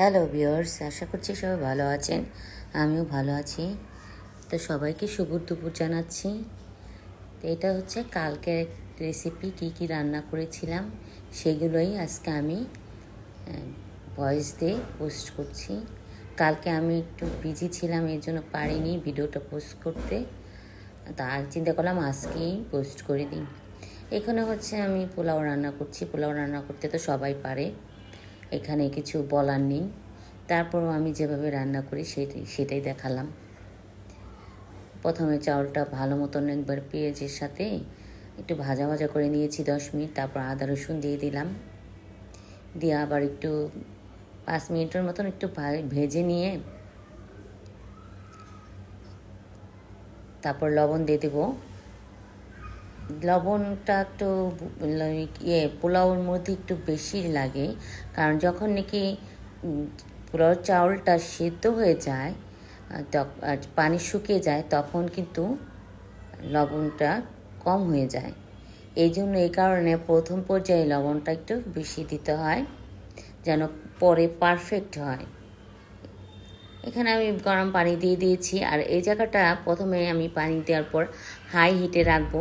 Hello viewers আশা করছি সবাই ভালো আছেন। আমিও ভালো আছি। তো সবাইকে শুভ দুপুর জানাচ্ছি। তো এটা হচ্ছে কালকের রেসিপি কি কি রান্না করেছিলাম, সেগুলোই আজকে আমি ভয়েস দিয়ে পোস্ট করছি। কালকে আমি একটু বিজি ছিলাম, এর জন্য পারিনি ভিডিওটা পোস্ট করতে। তা আজ চিন্তা করলাম আজকেই পোস্ট করে দিই। এখানে হচ্ছে আমি পোলাও রান্না করছি। পোলাও রান্না করতে তো সবাই পারে। এখানে কিছু বলার নেই। তারপরও আমি যেভাবে রান্না করি সেটাই সেটাই দেখালাম। প্রথমে চাউলটা ভালো মতন একবার পেঁয়াজের সাথে একটু ভাজা ভাজা করে নিয়েছি দশ মিনিট, তারপর আদা রসুন দিয়ে দিলাম। দিয়ে আবার একটু পাঁচ মিনিটের মতন একটু ভেজে নিয়ে তারপর লবণ দিয়ে দেবো। লবণটা একটু ইয়ে পোলাওর মধ্যে একটু বেশি লাগে। কারণ যখন নাকি উম, পোলাওর চাউলটা সিদ্ধ হয়ে যায় পানি শুকিয়ে যায় তখন কিন্তু লবণটা কম হয়ে যায়। এই জন্য এই কারণে প্রথম পর্যায়ে লবণটা একটু বেশি দিতে হয় যেন পরে পারফেক্ট হয়। এখানে আমি গরম পানি দিয়ে দিয়েছি আর এই জায়গাটা প্রথমে আমি পানি দেওয়ার পর হাই হিটে রাখব।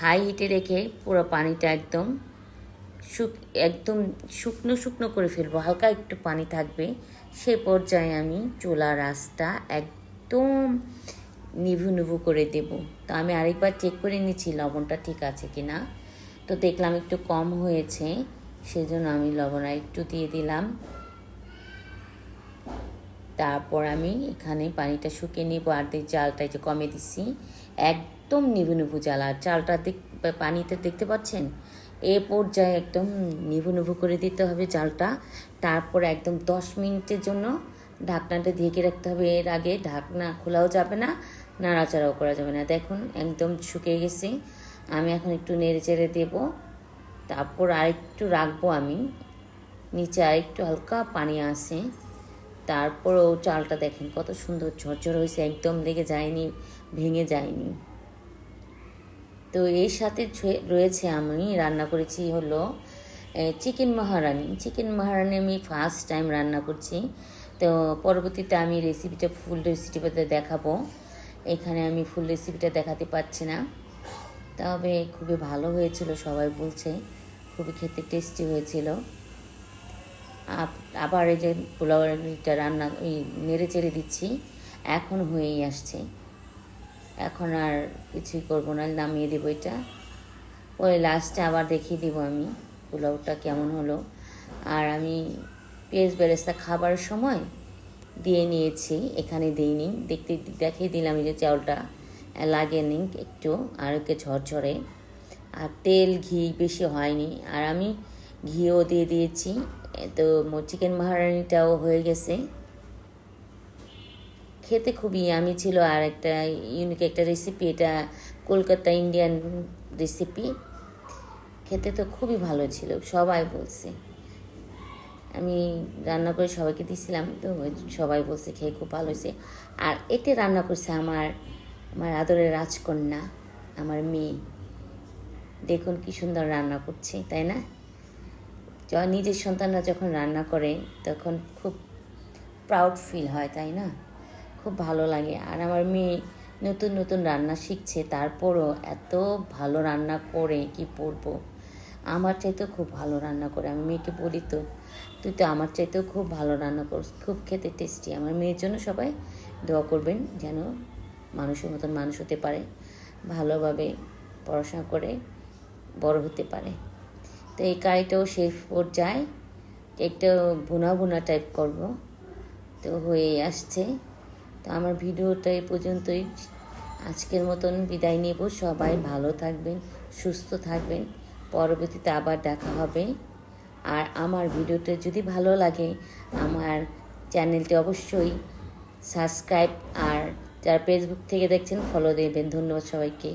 হাই হিটে রেখে পুরো পানিটা একদম শুক, একদম শুকনো শুকনো করে ফেলব। হালকা একটু পানি থাকবে। সে পর্যায়ে আমি চোলা রাসটা একদম নিভু নিভু করে দেব। তো আমি আরেকবার চেক করে নিচ্ছি লবণটা ঠিক আছে কি না তো দেখলাম একটু কম হয়েছে, সেজন্য আমি লবণ একটু দিয়ে দিলাম। তারপর আমি এখানে পানিটা শুকিয়ে নিব। আর দিয়ে এই যে কমে দিচ্ছি একদম নিভু নিভু আর চালটা দেখ পানিতে দেখতে পাচ্ছেন? এ পর্যায়ে একদম নিভু নিভু করে দিতে হবে চালটা। তারপর একদম দশ মিনিটের জন্য ঢাকনাটা ঢেকে রাখতে হবে। এর আগে ঢাকনা খোলাও যাবে না, নাড়াচাড়াও করা যাবে না। দেখুন, একদম শুকিয়ে গেছে। আমি এখন একটু নেড়ে চেড়ে দেবো। তারপর আরেকটু রাখব আমি। নিচে আরেকটু হালকা পানি আসে তারপরেও চালটা দেখেন কত সুন্দর ঝরঝর হয়েছে। একদম লেগে যায়নি, ভেঙে যায়নি। তো এর সাথে রয়েছে আমি, রান্না করেছি হলো চিকেন মহারানি। চিকেন মহারানি আমি ফার্স্ট টাইম রান্না করছি। তো পরবর্তীতে আমি রেসিপিটা ফুল রেসিপিটা দেখাবো। এখানে আমি ফুল রেসিপিটা দেখাতে পারছি না। তবে খুবই ভালো হয়েছিল, সবাই বলছে। খুবই খেতে টেস্টি হয়েছিল। আবার এই যে পোলাওটা রান্না ওই নেড়ে চেড়ে দিচ্ছি। এখন হয়েই আসছে। এখন আর কিছুই করব না, নামিয়ে দেবো এটা। ওই লাস্টে আবার দেখিয়ে দিব আমি পোলাওটা কেমন হলো। আর আমি পেঁয়াজ বেরেস্তা খাবার সময় দিয়ে নিয়েছি, এখানে দিইনি। দেখতে দেখিয়ে দিলাম যে চাউলটা লাগেনি একটু, আর ওকে ঝরঝরে। আর তেল, ঘি বেশি হয়নি। আর আমি ঘিও দিয়ে দিয়েছি। তো চিকেন মহারানিটাও হয়ে গেছে। খেতে খুবই ইয়ামি ছিল আর একটা ইউনিক একটা রেসিপি এটা কলকাতা ইন্ডিয়ান রেসিপি খেতে তো খুবই ভালো ছিল, সবাই বলছে। আমি রান্না করে সবাইকে দিয়েছিলাম তো সবাই বলছে খেয়ে খুব ভালো হয়েছে। আর এতে রান্না করছে আমার আমার আদরের রাজকন্যা, আমার মেয়ে। দেখুন কি সুন্দর রান্না করছে, তাই না? নিজের সন্তানরা যখন রান্না করে, তখন খুব প্রাউড ফিল হয়, তাই না? খুব ভালো লাগে। আর আমার মেয়ে নতুন নতুন রান্না শিখছে, তারপরও এত ভালো রান্না করে কি বলব? আমার চাইতেও খুব ভালো রান্না করে। আমি মেয়েকে বলি তো, তুই তো আমার চাইতেও খুব ভালো রান্না করিস, খুব খেতে টেস্টি। আমার মেয়ের জন্য সবাই দোয়া করবেন যেন মানুষের মতন মানুষ হতে পারে, ভালোভাবে পড়াশোনা করে বড় হতে পারে। তো এই কারিটাও শেষ পর্যায়ে, একটু ভুনা ভুনা টাইপ করব। তো হয়ে আসছে। তো আমার ভিডিওটা এই পর্যন্তই। আজকের মতন বিদায় নেব। সবাই ভালো থাকবেন, সুস্থ থাকবেন। পরবর্তীতে আবার দেখা হবে। আর আমার ভিডিওটা যদি ভালো লাগে, আমার চ্যানেলটি অবশ্যই সাবস্ক্রাইব আর যারা ফেসবুক থেকে দেখছেন ফলো দেবেন। ধন্যবাদ সবাইকে।